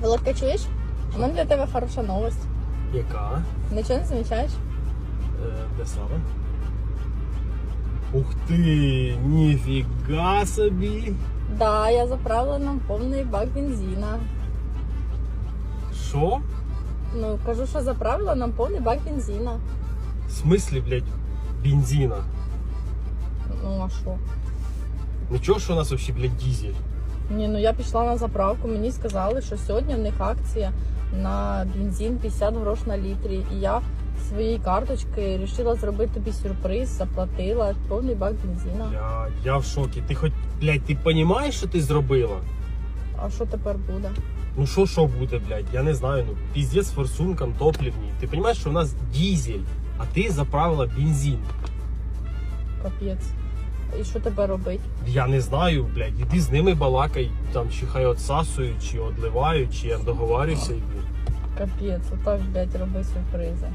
Володька, чуєш? У мене для тебе хороша новость. Яка? Нічого не замічаєш? Е, де саме? Ух ти, ніфіга собі. Да, я заправила нам повний бак бензина. Що? Ну, кажу, що заправила нам повний бак бензина. В смислі, блядь, бензина? Ну, а що? Нічого, що у нас взагалі, блядь, дізель. Ні, ну я пішла на заправку, мені сказали, що сьогодні в них акція на бензин 50 грош на літрі. І я своєї карточки вирішила зробити тобі сюрприз, заплатила повний бак бензина. Блядь, я в шокі. Ти хоч, блядь, ти розумієш, що ти зробила? А що тепер буде? Ну що, що буде, блядь, я не знаю, ну піздець форсункам топливні. Ти розумієш, що у нас дізель, а ти заправила бензин. Капець. І що тебе робить? Я не знаю, блядь, іди з ними балакай, там чи хай отсасують, чи одливають, чи я договарюся і блядь. Капець, отак, блядь, роби сюрпризи.